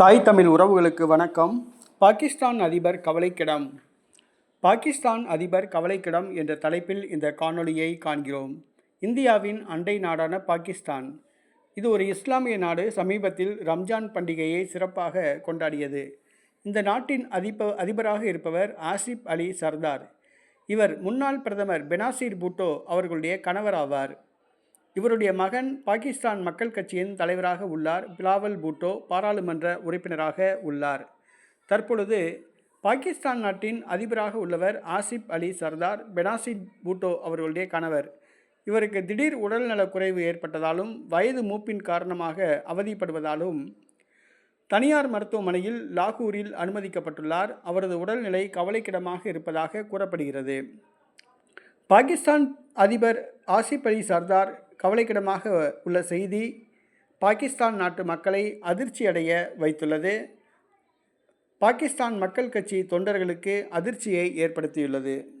தாய் தமிழ் உறவுகளுக்கு வணக்கம். பாகிஸ்தான் அதிபர் கவலைக்கிடம். பாகிஸ்தான் அதிபர் கவலைக்கிடம் என்ற தலைப்பில் இந்த காணொளியை காண்கிறோம். இந்தியாவின் அண்டை நாடான பாகிஸ்தான். இது ஒரு இஸ்லாமிய நாடு சமீபத்தில் ரம்ஜான் பண்டிகையை சிறப்பாக கொண்டாடியது. இந்த நாட்டின் அதிப அதிபராக இருப்பவர் ஆசிப் அலி சர்தார். இவர் முன்னாள் பிரதமர் பெனாசிர் பூட்டோ அவர்களுடைய கணவர் ஆவார் இவருடைய மகன் பாகிஸ்தான் மக்கள் கட்சியின் தலைவராக உள்ளார். பிலாவல் பூட்டோ பாராளுமன்ற உறுப்பினராக உள்ளார். தற்பொழுது பாகிஸ்தான் நாட்டின் அதிபராக உள்ளவர் ஆசிப் அலி சர்தார் பெனாசிப் பூட்டோ அவர்களுடைய கணவர். இவருக்கு திடீர் உடல்நலக் குறைவு ஏற்பட்டதாலும் வயது மூப்பின் காரணமாக அவதிப்படுவதாலும் தனியார் மருத்துவமனையில் லாகூரில் அனுமதிக்கப்பட்டுள்ளார். அவரது உடல்நிலை கவலைக்கிடமாக இருப்பதாக கூறப்படுகிறது. பாகிஸ்தான் அதிபர் ஆசிப் அலி சர்தார் கவலைக்கிடமாக உள்ள செய்தி பாகிஸ்தான் நாட்டு மக்களை அதிர்ச்சியடைய வைத்துள்ளது. பாகிஸ்தான் மக்கள் கட்சி தொண்டர்களுக்கு அதிர்ச்சியை ஏற்படுத்தியுள்ளது.